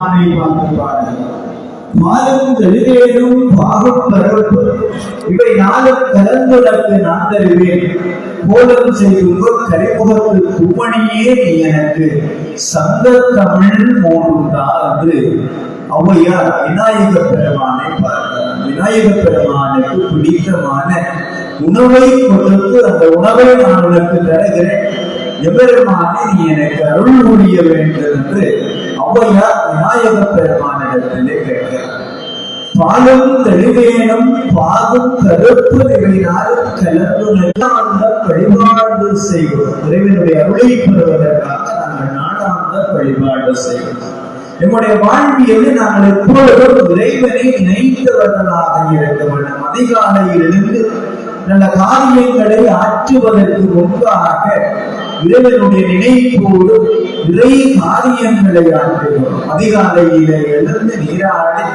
மாதம் பார்ப்பார்கள் பாகம் பரப்பு இவை நாளும் கலந்துடக்கு நான் தருவேன். கோலம் செய்துள்ள கலைமுகத்து குமணியே நீ எனக்கு. சங்க தமிழ் மூன்றுண்டா என்று ஔவையார் விநாயக பெருமானை பார்க்கிறார் விநாயக பெருமானுக்கு பிடித்தமான உணவை கொடுத்து அந்த உணவை நான் உனக்கு தருகிறேன். எபெருமானே நீ எனக்கு அருள் புரிய வேண்டும் என்று ஔவையார் விநாயக பெருமானிடத்திலே கேட்கிறார் பாலும் தெளிவேனும் பாகும் கருப்பு இவையினாலும் கலந்து அந்த வழிபாடு செய்வோம். இறைவனுடைய அருளை பெறுவதற்காக நாங்கள் நாடாந்த வழிபாடு செய்வோம். நம்முடைய வாழ்வியல் நாங்கள் எப்பொழுதும் இறைவனை நினைத்தவர்களாக இருக்க வேண்டும் அதிகாலையில் இருந்து நல்ல காரியங்களை ஆற்றுவதற்கு முன்பாக இறைவனுடைய நினைப்போடு இறை காரியங்களை ஆற்றுகிறோம் அதிகாலையிலே எழுந்து நீராடி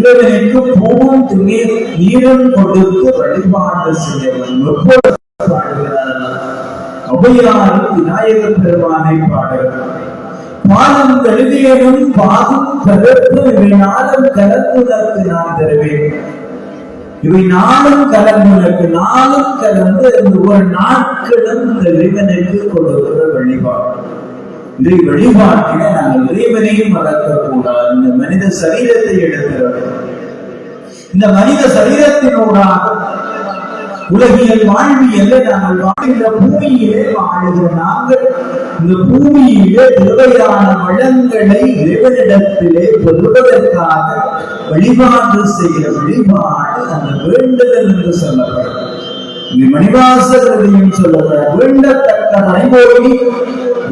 இறைவனுக்கு பூவும் துணி நீரும் கொடுத்து வழிபாடு செய்ய வேண்டும் எப்பொழுது பாடுகிறார்கள் பெருமானை பாடுகிறார் பாதம் கழுதியனும் பாதம் கருத்து இவை நாளும் கலந்துதற்கு நான் தருவேன். இவை நாளும் கலந்து நாளும் கலந்து இந்த ஒரு நாட்களும் இந்த இறைவனுக்கு கொடுக்கிற வழிபாடு. இதை வழிபாட்டில நாங்கள் இறைவனையும் மறக்கக்கூடாது. இந்த மனித சரீரத்தை எடுக்கிறோம். இந்த மனித சரீரத்தினூடாக உலகியல் வாழ்வியல்ல நாங்கள் வாழ்கிற பூமியிலே வாழ்கிற நாங்கள் இந்த பூமியிலே தேவையான வளங்களை இறைவனிடத்திலே பெறுவதற்காக வழிபாடு செய்கிற வழிபாடு அந்த வேண்டுதல் என்று சொல்லப்படும் இங்கு மணிவாசகரையும் சொல்லப்பட வேண்டத்தக்க மனைவோடி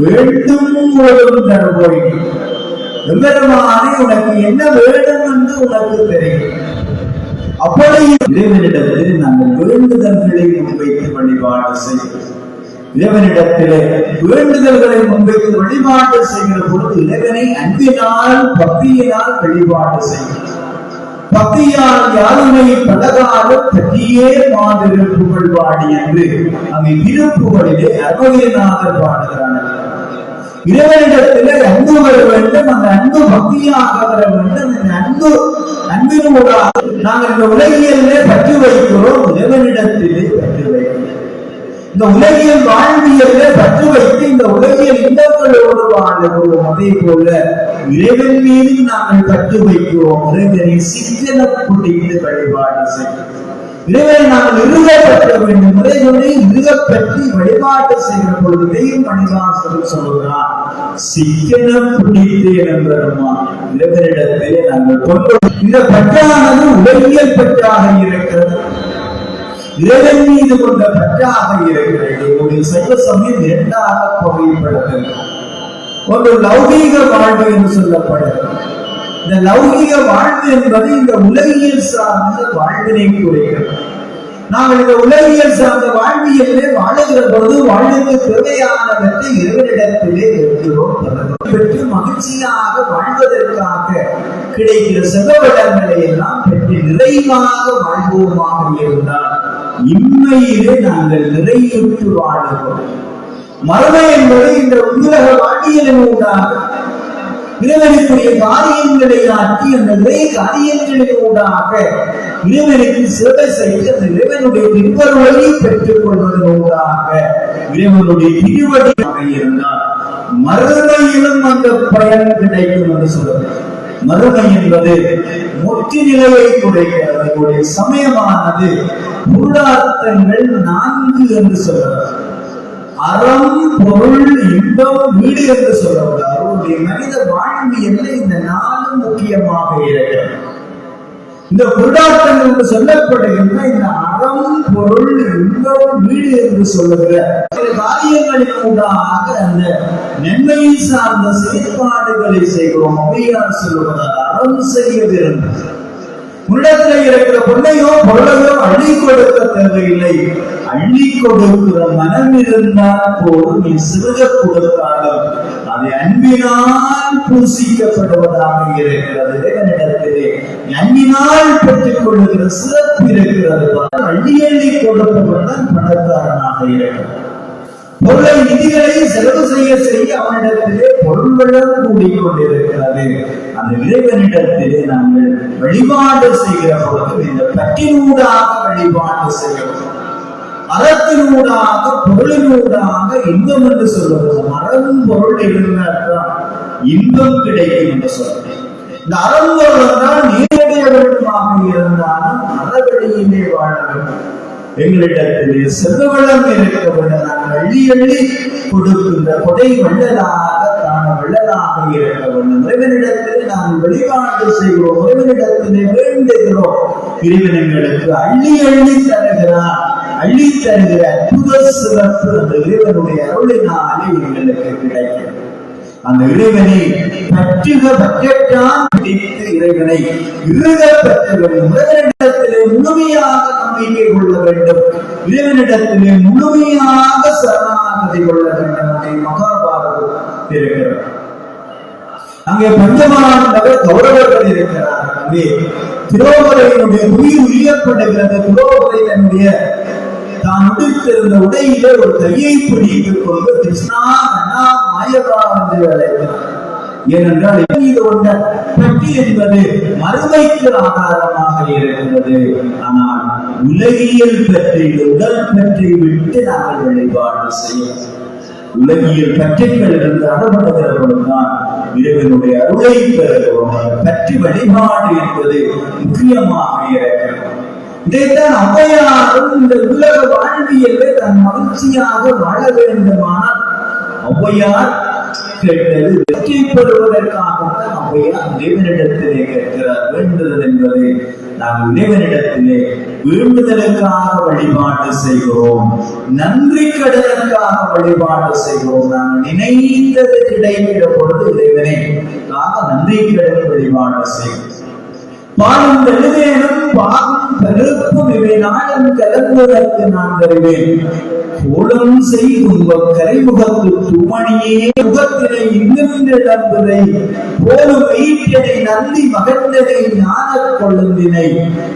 வேண்டும் போதும் தருபோய் எம்பெருமானே உனக்கு என்ன வேண்டும் என்று உனக்கு தெரியும். அப்படி இறைவனிடத்தில் நாங்கள் வேண்டுதல்களை முன்வைத்து வழிபாடு செய்கிறோம் இறைவனிடத்திலே வேண்டுதல்களை முன்வைத்து வழிபாடு செய்கிற பொழுது இறைவனை அன்பினால் பக்தியினால் வழிபாடு செய்கிறோம் பக்தியால் யாருமை பலகால பற்றியே மாதிரி புகழ்வாடி என்று அங்கே இருப்புகளிலே அருமையநாதர் பாடுகிறார்கள் இறைவனிடத்திலே அன்பு வர வேண்டும் அந்த அன்பு பக்தியாக வர வேண்டும் அந்த அன்பு அன்பினூடாக நாங்கள் இந்த உலகியலே பற்றி வைக்கிறோம். இறைவனிடத்திலே பற்றி வைக்கிறோம். இந்த உலகியல் வாழ்வியலே பற்று வைத்து இந்த உலகியல் இன்பங்களோடு வாழ்கிறோம். அதே போல இறைவன் மீது நாங்கள் பற்று வைக்கிறோம். இறைவனை சிக்கன பிடித்து வழிபாடு செய்கிறோம். இறைவனை நாங்கள் பெற்ற வேண்டும் இறைவனை இருகப்பற்றி வழிபாட்டு செய்கிற பொழுது இதையும் மனிதாசன் சொல்கிறார் சிக்கன பிடித்தேன் என்பருமா இறைவனிடத்திலே நாங்கள் கொண்டு இந்த பற்றானது உலகியல் பற்றாக இருக்கிறது. இறைவன் மீது கொண்ட பற்றாக இருக்கிறது. ஒரு சைவ சமயம் இரண்டாக பகைப்படுகிறது ஒன்று லௌகீக வாழ்வு என்று சொல்லப்படுகிறது. இந்த லௌகிக வாழ்வு என்பது இந்த உலகியல் சார்ந்த வாழ்வினை குறிக்கிறது நாங்கள் இந்த உலகியல் சார்ந்த வாழ்வியலே வாழுகிற பொழுது வாழ்வுக்கு தேவையானவற்றை இறைவனிடத்திலே இருக்கிறோம் பெற்று மகிழ்ச்சியாக வாழ்வதற்காக கிடைக்கிற செலவிடங்களை எல்லாம் பெற்று நிறைவாக வாழ்வோமாக இருந்தால் இம்மையிலே நாங்கள் நிறைவுற்று வாழ்கிறோம் மரணம் என்பது இந்த உலக வாழ்வியலின் ஊடாக இருவருக்குரிய காரியங்களை ஆற்றி அந்த இறை காரியங்களின் ஊடாக இறைவனுக்கு சேவை செய்து அந்த இறைவனுடைய திருவருளை பெற்றுக் கொள்வதன் ஊடாக இறைவனுடைய திருவடியாக இருந்தால் மறுமையிலும் அந்த பயன் கிடைக்கும் என்று சொல்லுங்கள் மறுமை என்பது முற்றி நிலையை குறைக்கிறது அதனுடைய சமயமானது பொருளாதாரங்கள் நான்கு என்று சொல்கிறார் அறம் பொருள் இன்பம் வீடு என்று சொல்லக்கூடாது நம்முடைய மனித வாழ்வியல்ல இந்த நாளும் முக்கியமாக இருக்கிறது. இந்த பொருளாதாரம் என்று சொல்லப்படுகின்ற இந்த அறம் பொருள் இன்பம் வீடு என்று சொல்லுகிற காரியங்களின் ஊடாக அந்த நன்மையை சார்ந்த செயற்பாடுகளை செய்கிறோம். அவையார் சொல்லுவதால் அறம் செய்ய விரும்பும் உன்னிடத்தில் இருக்கிற பொண்ணையோ பொருளையோ அள்ளி கொடுக்க தேவையில்லை. அள்ளி கொடுக்கிற மனம் இருந்தால் போதும். நீ சிறுக கொடுத்தாலும் அது அன்பினால் பூசிக்கப்படுவதாக இருக்கிறது. இறைவனிடத்திலே அன்பினால் பெற்றுக் கொள்ளுகிற சிறப்பு இருக்கிறது அள்ளி அள்ளி கொடுப்பவன் தான் பணக்காரனாக இருக்கிறது பொருளை நிதிகளை செலவு செய்ய செய்ய அவனிடத்திலே பொருள் வளம் கூடிக்கொண்டிருக்கிறது. அந்த இறைவனிடத்திலே நாங்கள் வழிபாடு செய்கிற பொழுது இந்த பட்டினூடாக வழிபாடு செய்கிறோம் அறத்தினூடாக பொருளினூடாக இன்பம் என்று சொல்வது. மரம் பொருள் இருந்தால்தான் இன்பம் கிடைக்கும் என்று சொல்றேன் இந்த அறம்பொருள் என்றால் நேரடிய வேண்டுமாக இருந்தாலும் அறவழியிலே வாழ வேண்டும். எங்களிடத்திலே செல்வளம் இருக்க வேண்டும் நாங்கள் எள்ளி எள்ளி கொடுக்கின்ற கொடை வள்ளலாக தான வள்ளலாக இருக்க வேண்டும். இறைவனிடத்திலே நாங்கள் வெளிப்பாடு செய்கிறோம் இறைவனிடத்திலே வேண்டுகிறோம். இறைவன் எங்களுக்கு அள்ளி அள்ளி தருகிறார். அள்ளி தருகிற அற்புத சிறப்பு அந்த இறைவனுடைய அருளினாலே எங்களுக்கு கிடைக்கிறது. அந்த இறைவனை பற்றுக பற்றத்தான் பிடித்து இறைவனை இருக பெற்ற வேண்டும் இறைவனிடத்திலே முழுமையாக நம்பிக்கை கொள்ள வேண்டும். இறைவனிடத்திலே முழுமையாக சரணாகதி கொள்ள வேண்டும் அதை மகாபாரதம் இருக்கிறது அங்கே பஞ்சமானவர் கௌரவர்கள் இருக்கிறார் அங்கே திரோபரையினுடைய உயிர் உரியப்படுகிறது திரோபரை தன்னுடைய தான் உடுத்திருந்த உடையிலே ஒரு கையை பிடித்துக் கொண்டு கிருஷ்ணா கண்ணா மாயதா என்று அழைக்கிறார் ஏனென்றால் இது கொண்ட பெட்டி என்பது மறுமைக்கு ஆதாரமாக இருக்கிறது ஆனால் உலகியல் பற்றி உடல் பற்றி விட்டு நாங்கள் வழிபாடு செய்யும் உலகியல் பற்றுக்கள் இருந்து அறப்படுகிற பொழுதுதான் இறைவனுடைய அருளை பெறுகிறோம். பற்றி வழிபாடு என்பது முக்கியமாக இருக்கிறது இதைத்தான் ஔவையாரும் இந்த உலக வாழ்வியலை தன் மகிழ்ச்சியாக வாழ வேண்டுமானால் ஔவையார் கேட்டது வெற்றி பெறுவதற்காகத்தான் ஔவையார் இறைவனிடத்திலே கேட்கிறார். வேண்டுதல் என்பது நாம் இறைவனிடத்திலே வேண்டுதலுக்காக வழிபாடு செய்கிறோம். நன்றி கடனுக்காக வழிபாடு செய்கிறோம். நாம் நினைத்தது கிடைக்கிற பொழுது இறைவனை நன்றி கடன் வழிபாடு செய்கிறோம். பாலும் எழுதேனும் பாகும் கருப்பும் இவை நாளும் நான் தருவேன் கோலம் செய் துன்பம் கரைமுகத்து துமணியே முகத்தினை இன்னும் போலும் ஈட்டனை நந்தி மகந்தனை ஞானக் கொழுந்தினை.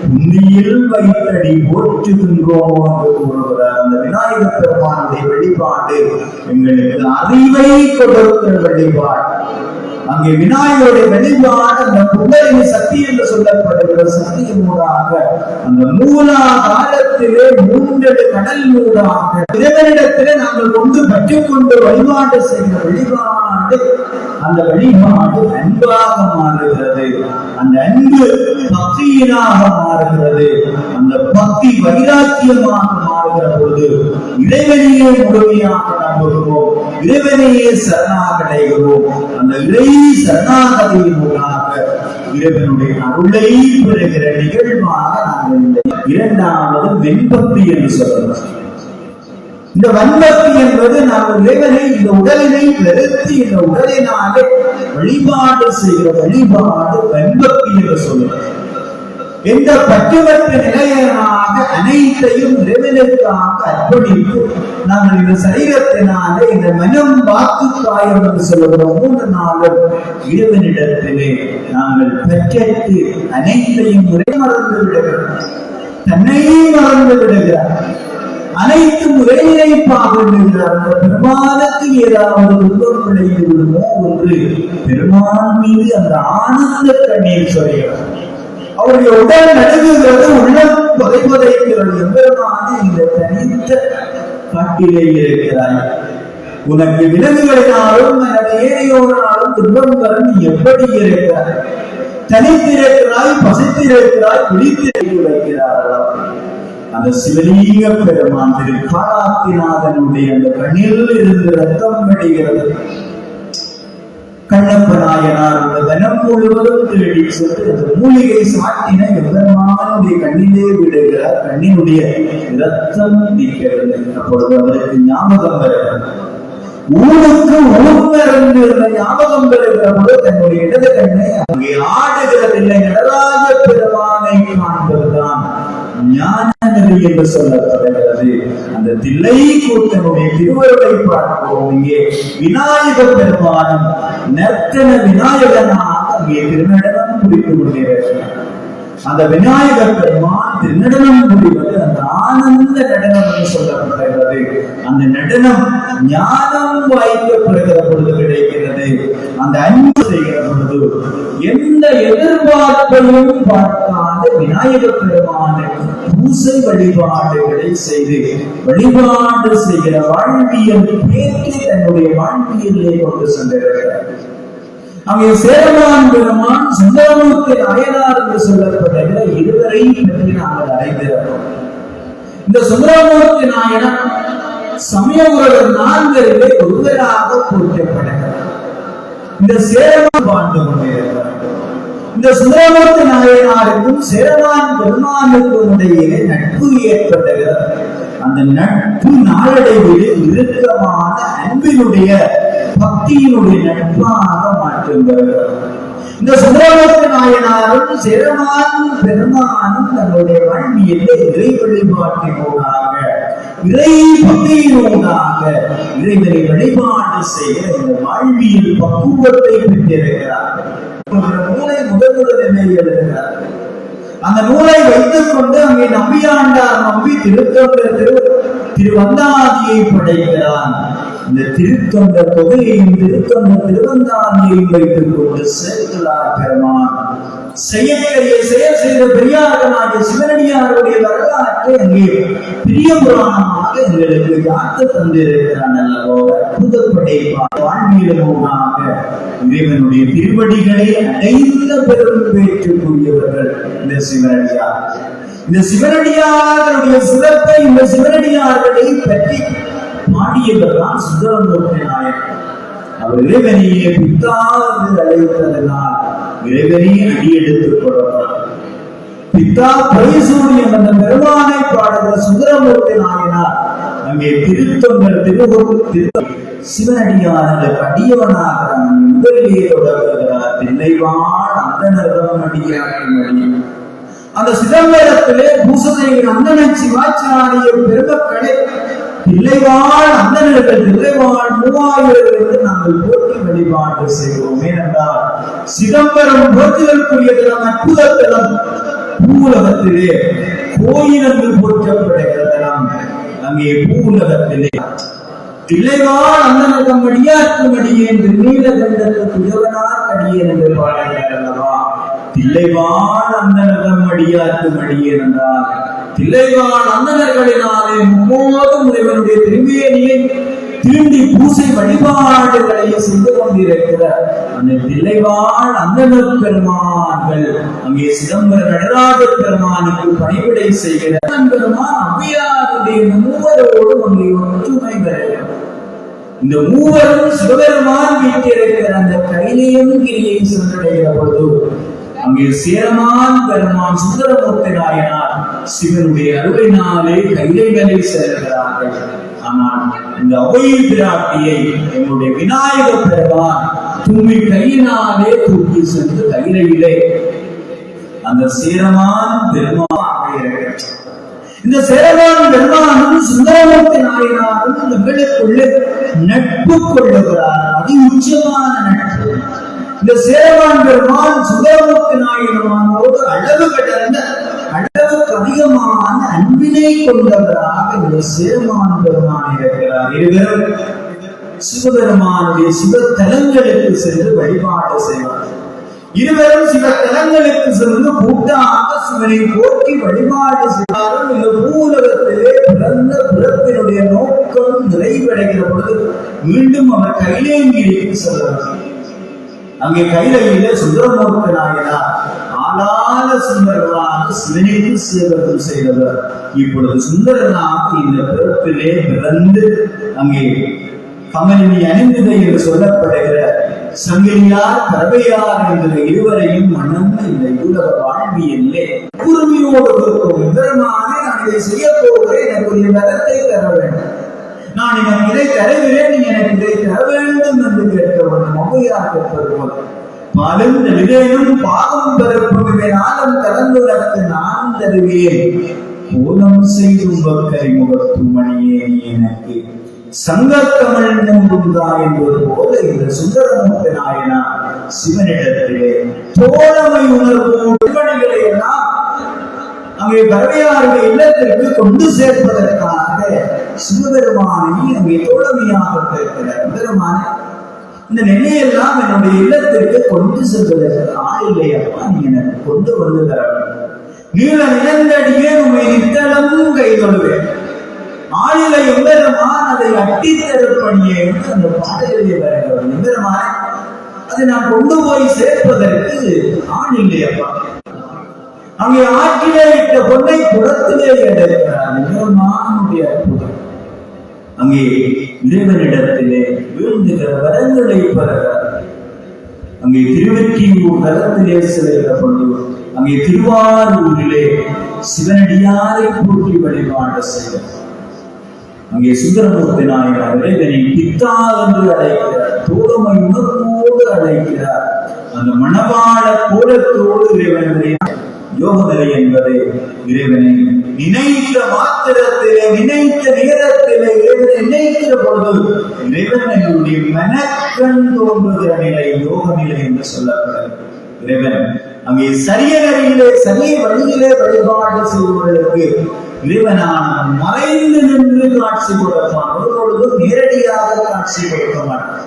உந்தியில் வைத்தடி போற்றுகின்றோம் என்று கூறுகிறார். அந்த விநாயகப் பெருமானுடைய வெளிப்பாடு எங்களுக்கு அறிவை கொடுக்கிற வெளிப்பாடு அங்கே விநாயகருடைய வெளிப்பாடு அந்த புகழின் சக்தி என்று சொல்லப்படுகிற சக்தியினூடாக அந்த மூலா காலத்திலே மூன்றெடு கடல் மூடாக இறைவனிடத்திலே நாங்கள் கொண்டு வழிபாடு செய்த வழிபாடு அந்த வழிபாடு அன்பாக மாறுகிறது. அந்த அன்பு பக்தியினாக மாறுகிறது. அந்த பக்தி வைராக்கியமாக மாறுகிற பொழுது இறைவனையே முழுமையாக நம்புகிறோம். இறைவனையே சரணாகடைகிறோம் அந்த இறை சரணாகதியின் மூலமாக இறைவனுடைய அருளை பெறுகிற நிகழ்வாக நாங்கள் இந்த இரண்டாவது வெண்பக்தி என்று சொல்லலாம் இந்த வன்மத்து என்பது நாம் இறைவனை இந்த உடலினை வெறுத்து இந்த உடலினாலே வழிபாடு செய்கிற வழிபாடு வெண்பக்தி என்று சொல்லுவது. எந்த பற்றுவற்ற நிலையனாக அனைத்தையும் இறைவனுக்காக அர்ப்பணித்து நாங்கள் இந்த சரீரத்தினாலே இந்த மனம் வாக்கு காயம் என்று சொல்லுகிறோம் மூன்று நாளும் இறைவனிடத்திலே நாங்கள் பெற்றெடுத்து அனைத்தையும் உரை மறந்து விடுகிறோம். தன்னையே மறந்து விடுகிறார். அனைத்து வேலைப்பாக விடுகிறார் பெருமானுக்கு ஏதாவது துன்பம் விளைந்து விடுமோ பெருமான் மீது அந்த ஆனந்த கண்ணீர் சொல்கிறார் அவருடைய உடல் நடுங்குகிறது உள்ளம் பதைப்பதைக்கிறது எவ்வளவான இந்த தனித்த காட்டிலே இருக்கிறாய். உனக்கு விலங்குகளினாலும் எனது ஏனையோராலும் துன்பம் வர எப்படி இருக்கிறாய்? தனித்திருக்கிறாய் பசித்திருக்கிறாய் பிடித்திருக்கி அந்த சிவலிங்க பெருமான் திரு காலாத்திநாதனுடைய அந்த கண்ணில் இருந்து ரத்தம் வடிகிறது கண்ணப்ப நாயனார் அந்த வனம் முழுவதும் தேடி சென்று அந்த மூலிகை சாட்டின எம்பெருமானுடைய கண்ணிலே விடுகிறார். கண்ணினுடைய ரத்தம் நிற்கிறது. அப்பொழுது அவருக்கு ஞாபகம் வருகிறது. ஊருக்கு ஊர்ந்து இருந்த ஞாபகம் பெறுகிற போது தன்னுடைய இடது கண்ணை அங்கே ஆடுகிறதில்லை. நடராஜ பெருமானை காண்பதுதான் ஞான நன்றி என்று சொல்லப்படுகிறது. அந்த தில்லை கூட்டனுடைய திருவருளை பார்க்கிறோம். இங்கே விநாயக பெருமானம் நர்த்தன விநாயகனாக அங்கே திருநடனம் குறித்து கொண்டிருக்கிறார். அந்த விநாயகர் பெருமான் திருநடனம் புரிவது அந்த ஆனந்த நடனம் என்று சொல்லப்படுகிறது. அந்த நடனம் ஞானம் வாய்க்கப்படுகிற பொழுது கிடைக்கிறது. அந்த அன்பு செய்கிற பொழுது எந்த எதிர்பார்ப்பையும் பார்க்காத விநாயகர் பெருமானுக்கு பூசை வழிபாடுகளை செய்து வழிபாடு செய்கிற வாழ்வியல் பேற்றி தன்னுடைய வாழ்வியலே கொண்டு சென்றிருக்கிறார். அங்கே சேரமான் பெருமான் சுந்தரமூர்த்தி அயனார் என்று சொல்லப்படுகிற இருவரை பற்றி நாங்கள் அறிந்திருக்கிறோம். இந்த சுந்தரமூர்த்தி நாயனர் சமயபுரம் நான்கரிலே ஒருவராக போற்றப்படுகிறார் இந்த சேரமான் வாழ்ந்து கொண்டிருக்கிறார். இந்த சுந்தரமூர்த்தி நாயனாருக்கும் சேரமான் பெருமானுக்கும் இடையே நட்பு ஏற்பட்டது. அந்த நட்பு நாளடைவில் இறுக்கமான அன்பினுடைய பக்தியினுடைய நட்பாக மாற்றுகிறது. இந்த சுந்தரமூர்த்தி நாயனாரும் சேரமான் பெருமானும் தங்களுடைய வாழ்வியலே இறை வழிபாட்டினூடாக இறை பக்தியினூடாக இறைவனை வழிபாடு செய்ய இந்த வாழ்வியல் பக்குவத்தை பெற்றிருக்கிறார்கள் ஒரு நூலை முதல் எழுதுகிறார்? அந்த நூலை வைத்துக் கொண்டு அங்கே நம்பியாண்டார் நம்பி திருத்தொண்ட திரு திருவந்தாதியை படைக்கிறான். இந்த திருத்தொண்ட தொகையையும் திருத்தொண்ட திருவந்தாதியையும் வைத்துக் கொண்டு சேர்க்கிறார் பெருமான். செய்யக்கூடிய செயல் செய்த பெரியாரனாகிய சிவனடியாருடைய வரலாற்றை அங்கே பிரிய புராணமாக எங்களுக்கு யாத்து தந்திருக்கிறான் அல்லவோ? அற்புத படைப்பார் வாழ்வியலோனாக இறைவனுடைய திருவடிகளை அடைந்த பெரும் பேற்றுக்குரியவர்கள் இந்த சிவனடியார். இந்த சிவனடியார்களுடைய சிறப்பை இந்த சிவனடியார்களை பற்றி பாடியவர் தான் சுந்தரமூர்த்தி நாயகர் அவர் இறைவனையே பித்தாது அழைத்ததனால் இறைவனே அடியெடுத்துக் கொள்ளலாம் பித்தா பரிசூரியன் அந்த பெருமானை பாடுகிற சுந்தரமூர்த்தி நாயனார் அங்கே திருத்தொண்டர் திருவூர் திருத்தம் சிவனடியார்களுக்கு அடியவனாக முதலிலே தொடர்கிறார். தில்லைவாழ் அந்த அடியார்கள் அந்த சிதம்பரத்திலே பூசனையின் அந்தன சிவாச்சாரிய பெருமக்களை தில்லைவாழ் அந்த தில்லைவாழ் மூவாயிரம் மூவாயிரத்திலிருந்து நாங்கள் போற்றி வழிபாடு செய்வோம். ஏனென்றால் சிதம்பரம் போற்றுதற்குரிய தலம் அற்புத தலம் பூவுலகத்திலே கோயில் என்று போற்றப்படுகிற தலம் அங்கே பூவுலகத்திலே தில்லைவாழ் அந்தனகம் அடியாற்றும் அடியேன் நீலகண்டத்து குஜவனார் அடியே என்று பாடுகிறார் அல்லவா? தில்லைவாழ் அந்தனகம் அடியாற்றும் அடியே என்றால் தில்லைவாழ் அந்தனர்களினாலே மும்மோதும் இவனுடைய திருமேனியை தீண்டி பூசை வழிபாடுகளையும் செய்து கொண்டிருக்கிற அந்த தில்லைவாழ் அந்தனர் பெருமான்கள் அங்கே சிதம்பர நடராஜ பெருமானுக்கு பணிவிடை செய்கிற பெருமான் அவ்வையாருடைய மூவரோடும் அங்கே ஒற்றுமை பெறுகிறார். இந்த மூவரும் சிவபெருமான் வீட்டிருக்கிற அந்த கையிலையும் கிரியை சென்றடைகிற பொழுது அங்கே சேரமான் பெருமான் சுந்தரமூர்த்தி நாயனார் சிவனுடைய அருளினாலே கைலைகளை செல்கிறார்கள் ஆனால் இந்த அவை பிராட்டியை எங்களுடைய விநாயகர் பெருமான் தும்பி கையினாலே தூக்கி சென்று கையிலே அந்த சேரமான் பெருமான் இருக்கிறார். இந்த சேரவான் பெருமானும் சுந்தரமூர்த்தி நாயனாரும் இந்த வீடுக்குள்ளே நட்பு கொள்ளுகிறார். அதி உச்சமான நட்பு. இந்த சேரவான் பெருமான் சுந்தரமூர்த்தி நாயனமானோடு அளவு கடந்த அளவுக்கு அதிகமான அன்பினை கொண்டவராக இந்த சேரமான் பெருமான் இருக்கிறார் இருவரும் சிவபெருமானுடைய சிவத்தலங்களுக்கு சென்று வழிபாடு செய்வார் இருவரும் சில தலங்களுக்கு சென்று கூட்டாக சிவனை போற்றி வழிபாடு செய்தாலும் இந்த பூலகத்திலே பிறந்த பிறப்பினுடைய நோக்கம் நிறைவடைகிற பொழுது மீண்டும் அவர் கைலேங்கிரிக்கு செல்வார் அங்கே கைலையில சுந்தரமூர்த்தி நாயனார் ஆளாத சுந்தரனாக சிவனுக்கு சேவகம் செய்தவர். இப்பொழுது சுந்தரனாக இந்த பிறப்பிலே பிறந்து அங்கே கமலினி அணிந்தது என்று சொல்லப்படுகிற சங்கிலியார் பறவையார் என்ற இருவரையும் மணந்து இந்த உலக வாழ்வியல்லே உரிமையோடு இருக்கும் பெருமானே நான் இதை செய்ய போகிறேன் எனக்கு ஒரு வரத்தை தர வேண்டும். நான் எனக்கு இதை தருகிறேன் எனக்கு இதை தர வேண்டும் என்று கேட்க வேண்டும் ஔவையார் கேட்பது போல. மலர்ந்த விதையும் பாகம் பிறப்பும் நாளும் கலந்துலக்கு நான் தருவேன். கோலம் செய்தும் பக்கரை முகத்து மணியே எனக்கு. சங்கத்தமிழ் நம்புந்தா என்பது போல இந்த சுந்தரமூர்த்தி நாயனா சிவனிடத்திலே. தோழமை உணர்வோடு திருவடிகளை எல்லாம் அங்கே பரவையாருடைய இல்லத்திற்கு கொண்டு சேர்ப்பதற்காக சிவபெருமானை அங்கே தோழமையாக கேட்கிறார். பெருமானை இந்த நெல்லையெல்லாம் என்னுடைய இல்லத்திற்கு கொண்டு செல்வதற்கு ஆள் இல்லையப்பா நீ எனக்கு கொண்டு வந்து தர நீல நிலந்தடியே உண்மை நித்தளமும் கைதொழுவேன் ஆளிலை எம்பெருமான் அதை அட்டி தருப்பணியே என்று அந்த பாடலிலே வருகிறவர் எம்பெருமானே அதை நான் கொண்டு போய் சேர்ப்பதற்கு ஆள் இல்லையப்பா. அங்கே ஆற்றிலே இட்ட பொண்ணை புறத்திலே எடுக்கிறார் எம்பெருமானுடைய அற்புதம். அங்கே இறைவனிடத்திலே வீழ்ந்துகிற வரங்களை பெறுகிறார் அங்கே திருவெற்றியூர் நகரத்திலே செல்கிற அங்கே திருவாரூரிலே சிவனடியாரை போற்றி வழிபாடு செய்கிறார் அங்கே சுந்தரமூர்த்தி நாயனார் இறைவனை பித்தா என்று அழைக்கிறார். தோழமை உணர்வோடு அழைக்கிறார். அந்த மணவாள கோலத்தோடு இறைவனுடைய யோக நிலை என்பது இறைவனை நினைத்த மாத்திரத்திலே நினைத்த நேரத்திலே இறைவனை நினைக்கிற பொழுது இறைவன் என்னுடைய மனக்கண் தோன்றுகிற நிலை யோக நிலை என்று சொல்லப்படுகிறது. இறைவன் அங்கே சரிய நிலையிலே சரிய வழியிலே வழிபாடு செய்வர்களுக்கு இறைவனான மறைந்து நின்று காட்சி கொடுப்பான். ஒரு பொழுது நேரடியாக காட்சி கொடுக்க மாட்டான்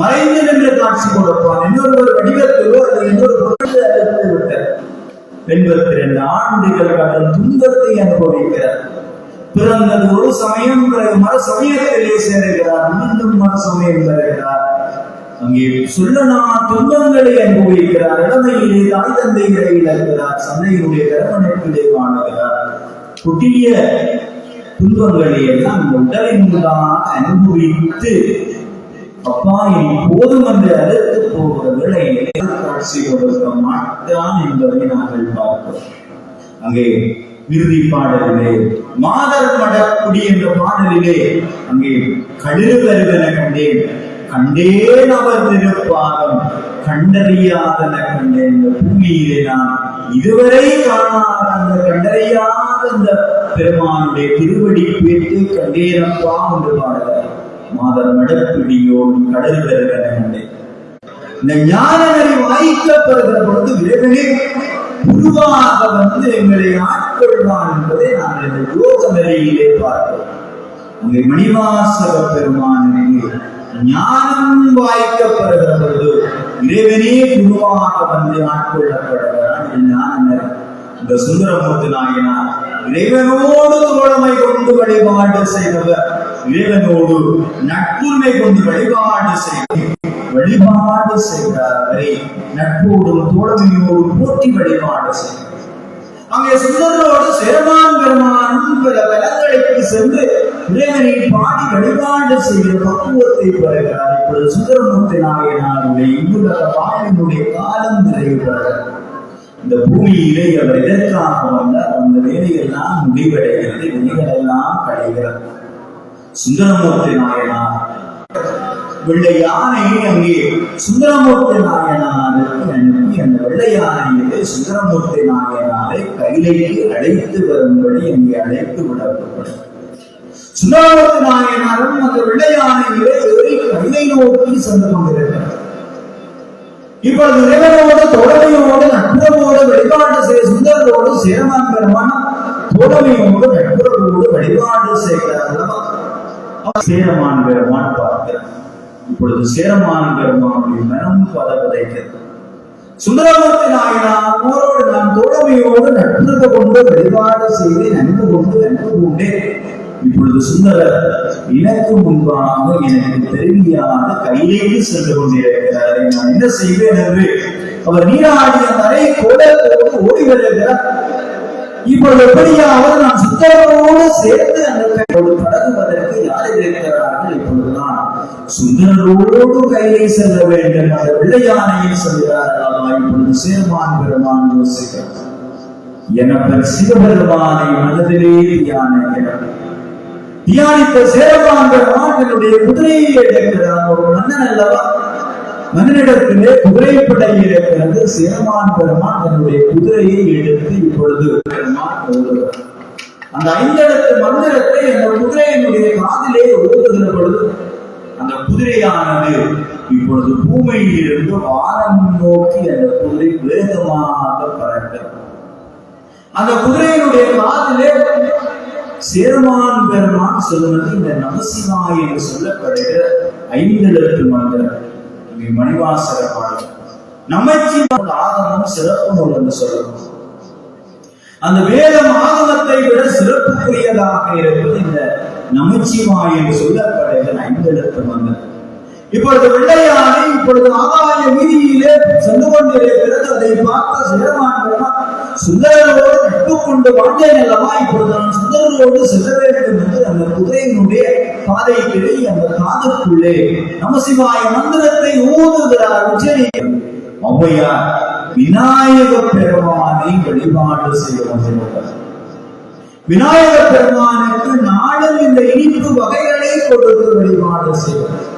மறைந்து நின்று காட்சி கொடுப்பான். இன்னொரு வடிவத்திலோ அல்லது இன்னொரு பொருள் அழைத்து விட்டார். எண்பத்தி ரெண்டு ஆண்டுகள் கடன் துன்பத்தை அனுபவிக்கிறார். பிறந்தது ஒரு சமயம் பிறகு மறு சமயத்திலே சேருகிறார். மீண்டும் மறு சமயம் பெறுகிறார் அங்கே சொல்லனா துன்பங்களை அனுபவிக்கிறார். இளமையிலே தாய் தந்தைகளை இழக்கிறார். சந்தையினுடைய கரவணைப்பிலே காணுகிறார் குட்டிய துன்பங்களை எல்லாம் உடலின் மூலமாக அனுபவித்து அப்பா இனி போதும் என்று அழைத்து போகிற வேளையிலே காட்சி கொடுக்க மாட்டான் என்பதை நாங்கள் பார்க்கிறோம் அங்கே இறுதி பாடலிலே மாதர் மடக்குடி என்ற பாடலிலே அங்கே கழிவு கருவென கண்டேன். கண்டேன் அவர் திருப்பாதம் கண்டறியாதன கண்டேன். இந்த பூமியிலே நான் இதுவரை காணாத அந்த கண்டறியாத அந்த பெருமானுடைய திருவடி பேட்டு கண்டேனப்பா என்று பாடுகிறார் மாதர் மடப்பிடியோடு கடல் பெறுகிறேன் இந்த ஞான நெறி வாய்க்கப்படுகிற பொழுது இறைவனே குருவாக வந்து எங்களை ஆட்கொள்வான் என்பதை நாங்கள் இந்த யோக நெறியிலே பார்க்கிறோம் அங்கே மணிவாசக பெருமானுக்கு ஞானம் வாய்க்கப்படுகிற பொழுது இறைவனே குருவாக வந்து ஆட்கொள்ளப்படுகிறான் இது ஞான நெறி இந்த சுந்தரமூர்த்தி நாயனார் இறைவனோடு தோழமை கொண்டு வழிபாடு செய்தவர் இறைவனோடு நட்புரிமை கொண்டு வழிபாடு செய்தவர் வழிபாடு அவரை நட்போடும் தோழமையோடும் போட்டி வழிபாடு செய்தார் அங்கே சுந்தரோடு சேரமான் பெருமானும் பல வலங்களுக்கு சென்று இறைவனை பாடி வழிபாடு செய்கிற பக்குவத்தை பெறுகிறார். இப்பொழுது சுந்தரமூர்த்தி நாயனாருடைய இங்குலக வாழ்வினுடைய காலம் நிறைவு பெறுகிறார் இந்த பூமியிலே அவர் எதற்காக வந்தார் அந்த வேலையெல்லாம் முடிவடைகிறது வினைகள் எல்லாம் கடைகிறது. சுந்தரமூர்த்தி நாயனார். வெள்ளை யானை அங்கே சுந்தரமூர்த்தி நாயனாருக்கு அனுப்பி அந்த வெள்ளை யானையிலே சுந்தரமூர்த்தி நாயனாரை கையிலேயே அழைத்து வரும்படி அங்கே அழைத்து விடப்படும் சுந்தரமூர்த்தி நாயனாரும் அந்த வெள்ளை யானையிலே ஏறி கையை நோக்கி சென்று கொண்டிருக்கிறார். இப்பொழுது இறைவனோடு தோழமையோடு நட்புறவோடு வழிபாடு செய்ய சுந்தரரோடு சேரமான் பெருமான் தோழமையோடு நட்புறவோடு வழிபாடு செய்கிறார் சேரமான் பெருமான் பார்க்கிறார். இப்பொழுது சேரமான் பெருமானுடைய மனம் பதவதைக்கிறது சுந்தரமூர்த்தி நாயனார் அவரோடு நான் தோழமையோடு நட்புறவு கொண்டு வழிபாடு செய்து நன்கு கொண்டு நன்கு கொண்டேன். இப்பொழுது சுந்தரர் எனக்கு முன்பாக எனக்கு தெரிவியாக கையிலேயே சென்று கொண்டிருக்கிறார். நான் என்ன செய்வேன் என்று அவர் நீராடிய தரை கோடத்தோடு ஓடி வருகிறார். இப்பொழுது எப்படியாவது நான் சுந்தரரோடு சேர்த்து அந்த கையோடு பழகுவதற்கு யார் இருக்கிறார்கள் இப்பொழுதுதான். சுந்தரரோடு கையை செல்ல வேண்டும். அந்த வெள்ளையானையை சொல்கிறார்களா இப்பொழுது சேர்மான் பெருமான் யோசிக்கிறார். எனப்பன் சிவபெருமானை மனதிலே தியானிக்கிறார் தியானித்த சேரமான் பெருமான் குதிரையை எடுக்கிறார் ஒரு மன்னன் அல்லவா? மன்னனிடத்திலே குதிரைப்படை இருக்கிறது சேவான் பெருமான் தன்னுடைய குதிரையை எடுத்து இப்பொழுது அந்த ஐந்தடத்து மந்திரத்தை அந்த குதிரையினுடைய காதிலே ஓடுகிற பொழுது அந்த குதிரையானது இப்பொழுது பூமியில் இருந்து வானம் நோக்கி அந்த குதிரை வேகமாக பறக்கிறது. அந்த குதிரையினுடைய காதிலே சேரமான் பெருமான் சொல்லுவது இந்த நமசிவாய் என்று சொல்லப்படுகிற ஐந்தெழுத்து மந்திரம். மணிவாசர பாடல். நமச்சிவாய் ஆகமம் சிறப்பு நூல் என்று சொல்லணும் அந்த வேதம் ஆகமத்தை விட சிறப்புக்குரியதாக இருப்பது இந்த நமச்சிவாய் என்று சொல்லப்படுகிற ஐந்தெழுத்து மந்திரம். இப்பொழுது வெள்ளையானை இப்பொழுது ஆகாய வீதியிலே சென்று கொண்டிருக்கிறது. அதை பார்த்த சிரமான் பெருமான் சுந்தரரோடு நட்பு கொண்டு வாழ்ந்தேன் அல்லவா இப்பொழுது நான் சுந்தரரோடு செல்ல வேண்டும் என்று அந்த குதிரையினுடைய பாதையிலே அந்த காதுக்குள்ளே நமசிவாய மந்திரத்தை ஊதுகிறார் உச்சரியம் ஔவையார் விநாயக பெருமானை வழிபாடு செய்ய வந்திருக்கிறார். விநாயக பெருமானுக்கு நாளும் இந்த இனிப்பு வகைகளை கொடுத்து வழிபாடு செய்வார்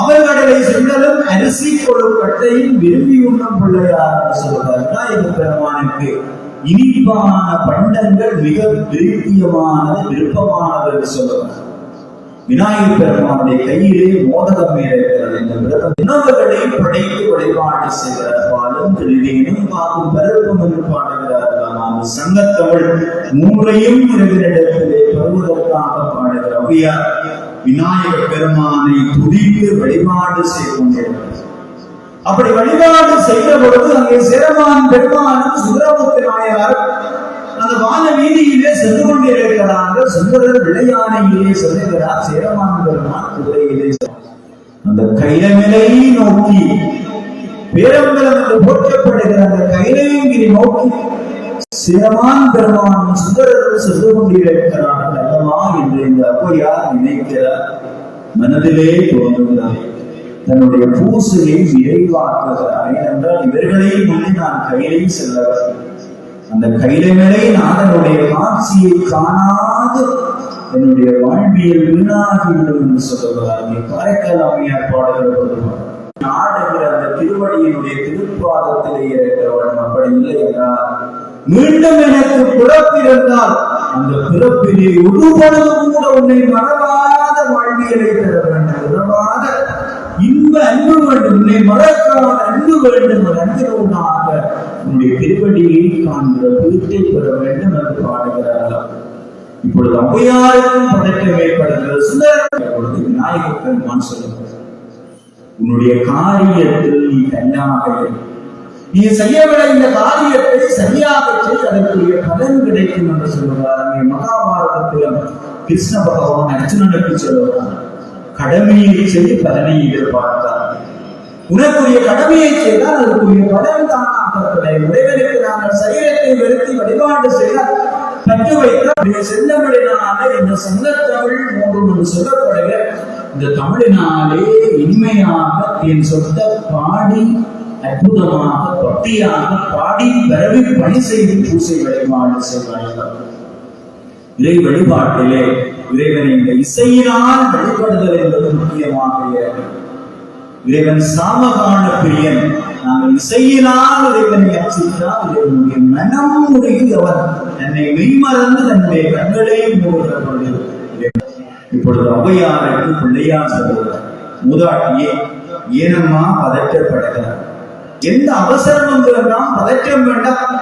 அவர்களை சுண்டலும் அரிசி கொழுக்கட்டையும் விரும்பி உண்ணும் பிள்ளையார் என்று சொல்றார் பெருமானுக்கு இனிப்பான பண்டங்கள் மிக விருப்பியமானது விருப்பமானது என்று சொல்லுவார் விநாயகர் பெருமானுடைய கையிலே மோதகம் இருக்கிறது என்ற விரதம் உணவுகளை படைத்து வழிபாடு செய்கிறார். பாலும் திருநீனும் பாலும் என்று பாடுகிறார்கள் சங்கத்தமிழ் மூன்றையும் இறைவனிடத்திலே பெறுவதற்காக பாடுகிற விநாயக பெருமானை துதித்து வழிபாடு செய்து கொண்டிருக்கிறார். அப்படி வழிபாடு செய்த பொழுது அங்கே சேரமான் பெருமானும் சுந்தரமூர்த்தி நாயனார் அந்த வான வீதியிலே சென்று கொண்டிருக்கிறார்கள். சுந்தரர் விளையானையிலே செல்லுகிறார் சேரமான் பெருமான் குதிரையிலே அந்த கைலமிலை நோக்கி பேரம்பலம் என்று போற்றப்படுகிற அந்த கைலகிரி நோக்கி சிரமான் பெருமான் சுந்தரர் சென்று கொண்டிருக்கிறார்கள். அல்லவா என்று இந்த அப்பையார் நினைக்கிறார். மனதிலே தோன்றுகிறார். தன்னுடைய பூசலை விரைவாக்குகிறார். ஏனென்றால் இவர்களை முன்னே நான் கையிலே செல்லவர் அந்த கையிலே நாதனுடைய காட்சியை காணாது என்னுடைய வாழ்வியல் வீணாகிவிடும் என்று சொல்லுகிறார். நீ பாடல்கள் அம்மையார் நாடுகிற அந்த திருவடியினுடைய திருப்பாதத்திலே இருக்கிறவன் அப்படி இல்லை என்றால் மீண்டும் எனக்கு பிறப்பிருந்தால் அந்த பிறப்பினை ஒருபொழுது கூட உன்னை மறவாத வாழ்வியலை தர வேண்டும். உணவாத இன்ப அன்பு வேண்டும். உன்னை மறக்காத அன்பு வேண்டும். ஒரு உன்னுடைய திருவடியை காண்கிற வீட்டை பெற வேண்டும் என்று பாடுகிறார்கள். இப்பொழுது ஔவையாருக்கும் பதட்டம் ஏற்படுகிறது சுந்தர விநாயகர் பெருமான் சொல்லுகிறார். உன்னுடைய காரியத்தில் நீ தனியாக இரு. நீ செய்யவில்லை இந்த காரியத்தை சரியாக செய்து அதற்குரிய பலன் கிடைக்கும் என்று சொல்லுவார் அங்கே மகாபாரதத்தில் கிருஷ்ண பகவான் அர்ஜுனனுக்கு சொல்லுவார் கடமையை செய்து பலனை எதிர்பார்த்தார் உனக்குரிய கடமையை செய்தால் அதற்குரிய பலன் தான் கிடைக்கும் இறைவனுக்கு நாங்கள் சரீரத்தை வெறுத்தி வழிபாடு செய்தால் பற்று வைத்த செந்தமிழினாலே இந்த சங்கத்தமிழ் மூன்று என்று சொல்லப்படுகிற இந்த தமிழினாலே இனிமையாக என் சொத்தை பாடி அற்புதமாக பக்தியாக பாடி பரவி பணி செய்து பூசை வழிபாடு செய்வார்கள் இறை வழிபாட்டிலே இறைவனை இந்த இசையினால் வழிபடுதல் என்பது முக்கியமாக இறைவன் சாமகான பிரியன். நாங்கள் இசையினால் இறைவனை அர்ச்சித்தால் இறைவனுடைய மனம் உருகி அவர் தன்னை மெய்மறந்து தன்னுடைய கண்களை மூடுகிற பொழுது இப்பொழுது ஔவையாருக்கு பிள்ளையார் சொல்கிறார் மூதாட்டியே ஏனம்மா பதற்றப்படுகிறார்? எந்த அவசரமும் வேண்டாம் பதற்றம் வேண்டாம்.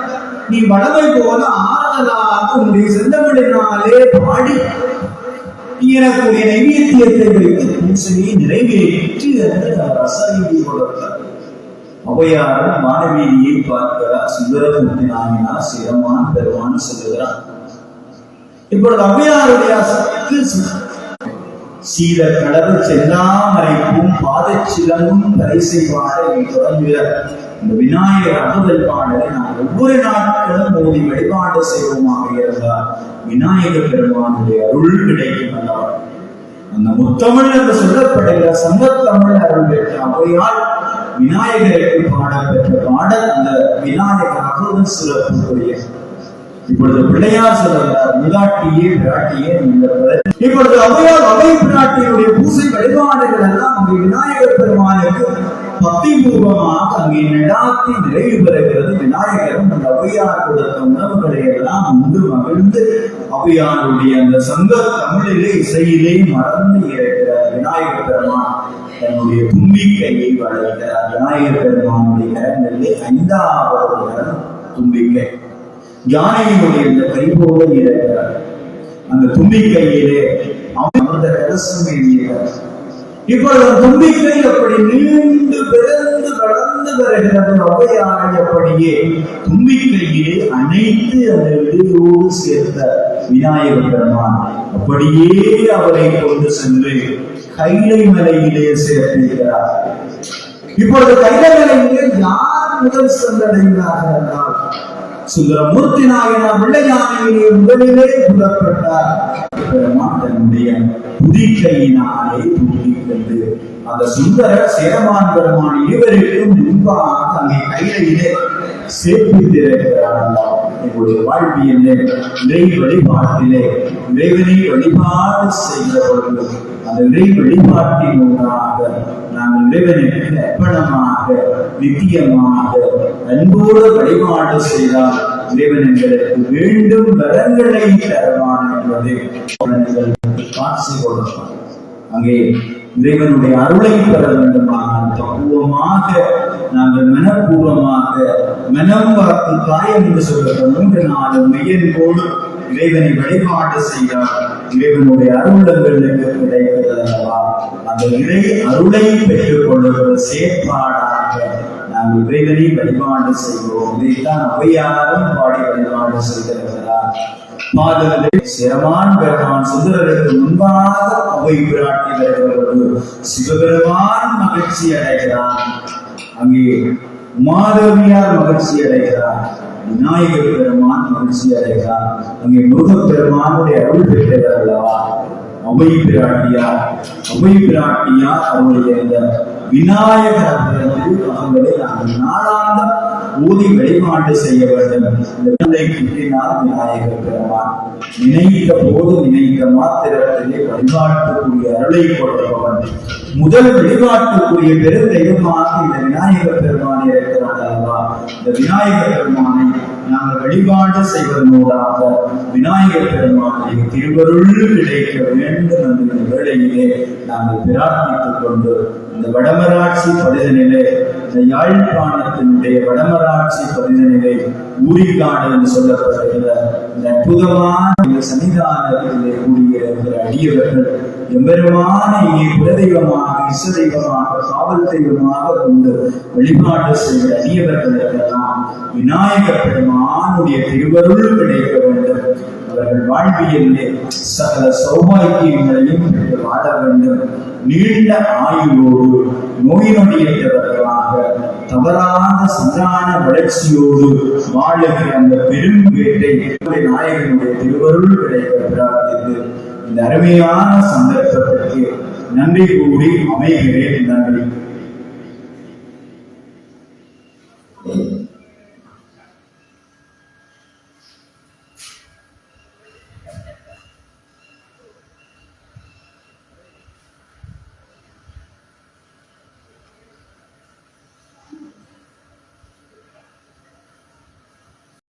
நீ வளமை போல ஆறுதலாக உன்னுடைய செந்தமிழினாலே பாடி. நீ எனக்குரிய நைவேத்தியத்தை வைத்து பூசையை நிறைவேற்றி என்று ரசகி கொடுத்தார். ஔவையார் மாணவியை பார்க்கிறார். சுந்தரமூர்த்தி நாயனார் சிரமான் பெருமான் சொல்லுகிறார் இப்பொழுது ஔவையாருடைய அசைக்கு சீத கடவு செல்லாமரைக்கும் பாதச்சிலமும் பரிசை பாட தொடங்குகிற இந்த விநாயகர் அகவல் பாடலை நாம் ஒவ்வொரு நாட்களும் மோதி வழிபாடு செய்வோமாக இருந்தால் விநாயக பெருமானுடைய அருள் கிடைக்கும் அல்லவா? அந்த முத்தமிழ் என்று சொல்லப்படுகிற சங்கத்தமிழ் அருள் பெற்ற அவையால் விநாயகருக்கு பாட பெற்ற பாடல் அந்த விநாயகர் அகவல் சிறப்புக்குரிய இப்பொழுது பிள்ளையார் சொல்லுகிறார் முதாட்டியே பிராட்டியே இப்பொழுது அவையார் அவை பிராட்டியுடைய பூசை வழிபாடுகள் எல்லாம் அங்கே விநாயகர் பெருமானுக்கு பக்தி பூர்வமாக அங்கே நடாத்தி நிறைவு பெறுகிறது. விநாயகரும் அந்த அவையார் கொடுத்த உணவுகளை எல்லாம் உண்டு மகிழ்ந்து அவையாருடைய அந்த சங்க தமிழிலே இசையிலே மறந்து இருக்கிறார் விநாயகர் பெருமான் தன்னுடைய தும்பிக்கையை வளர்க்கிறார் விநாயகர் பெருமானுடைய கரங்களிலே ஐந்தாவது கரம் தும்பிக்கை. யானையினுடைய இந்த கைபோல இருக்கிறார் அந்த தும்பிக்கையிலே அமர்ந்த கலசம் ஏறியவர் இப்போ அந்த தும்பிக்கை அப்படி நீண்டு பிறந்து வளர்ந்து வருகிறது. ஔவையாரை அப்படியே தும்பிக்கையிலே அனைத்து அந்த இடையோடு சேர்த்த விநாயகர் பெருமான் அப்படியே அவரை கொண்டு சென்று கைலை மலையிலே சேர்த்திருக்கிறார். இப்பொழுது கைலை மலையிலே யார் முதல் சென்றடைந்தார்கள் என்றால் சுந்தரமூர்த்தி நாயனார் வெள்ளையானையிலே முதலிலே புறப்பட்டார் பெருமான் புதிக்கையினாலே புதிக்கிறது அந்த சுந்தர சேரமான் பெருமான் இருவருக்கும் முன்பாக அங்கே கையிலே சேர்ப்பித்திருக்கிறார் எங்களுடைய வாழ்வியலே இறை வழிபாட்டிலே இறைவனை வழிபாடு செய்த அந்த இறை வழிபாட்டின் ஊடாக நாங்கள் இறைவனுக்கு அர்ப்பணமாக நித்தியமாக அன்போடு வழிபாடு செய்தால் இறைவன் எங்களுக்கு வேண்டும் வரங்களை தருவான் என்பதை பார்த்து கொள்ளலாம். அங்கே இறைவனுடைய அருளை பெற வேண்டுமானால் பக்குவமாக நாங்கள் மனப்பூர்வமாக மனம் வளர்க்கும் காயம் என்று சொல்கிற மூன்று நாலு மெய்யன்போடு இறைவனை வழிபாடு செய்தால் இறைவனுடைய அருளங்களுக்கு கிடைக்கிறது அல்லவா அந்த இறை அருளை பெற்றுக் கொள்ளுகிற செயற்பாடாக நாம் இறைவனை வழிபாடு செய்வோம். இதைத்தான் அவையாரும் பாடி வழிபாடு செய்திருக்கிறார். பாதலை சிரமான் பெருமான் சுந்தரருக்கு முன்பாக அவை பிராட்டி வருகிறது சிவபெருமான் மகிழ்ச்சி அடைகிறான் அங்கே மாதவியார் மகிழ்ச்சி அடைகிறார். விநாயகர் பெருமான் மகிழ்ச்சி அடைகிறார். அங்கே முருகப் பெருமானுடைய அருள் பெற்றவர் அல்லவா? அவை பிராட்டியார். அவை பிராட்டியார் அவருடைய இந்த விநாயகர் பிறந்து அவங்களை நாங்கள் நாளாந்தம் ஊதி வழிபாடு செய்ய வேண்டும் இந்த கிட்டினால் விநாயகர் பெருமான். நினைத்த போது நினைத்த மாத்திரத்திலே வழிபாட்டுக்குரிய அருளை கொடுப்பவன் முதல் வழிபாட்டுக்குரிய பெருந்தெய்வமாக இந்த விநாயகர் பெருமான் இருக்கிறார் அல்லவா? இந்த விநாயகர் பெருமானை நாங்கள் வழிபாடு செய்வதனூடாக விநாயகர் பெருமானை திருவருள் கிடைக்க வேண்டும் என்ற வேளையிலே நாங்கள் பிரார்த்தித்துக் கொண்டு இந்த வடமராட்சி பதிதனிலே இந்த யாழ்ப்பாணத்தினுடைய வடமராட்சி பதிதனிலே ஊரிக்காடு என்று சொல்லப்படுகிற இந்த அற்புதமான சன்னிதானத்திலே கூடிய அடியவர்கள் எம்பெருமான இங்கே குலதெய்வமாக இச தெய்வமாக காவல் தெய்வமாக கொண்டு வழிபாடு செய்த அடியவர்களுக்கெல்லாம் விநாயகர் பெருமானுடைய திருவருள் கிடைக்க வேண்டும். அவர்கள் வாழ்வியலிலே சகல சௌபாகியங்களையும் பெற்று வாழ வேண்டும். நீண்ட ஆயுளோடு நோய் நொடியற்றவர்களாக தவறான சந்தான வளர்ச்சியோடு வாழுகிற அந்த பெரும் வேட்டை நாயகனுடைய திருவருள் கிடைக்கிறார் என்று இந்த அருமையான சந்தர்ப்பத்திற்கு நன்றி கூறி அமைகிறேன் நன்றி.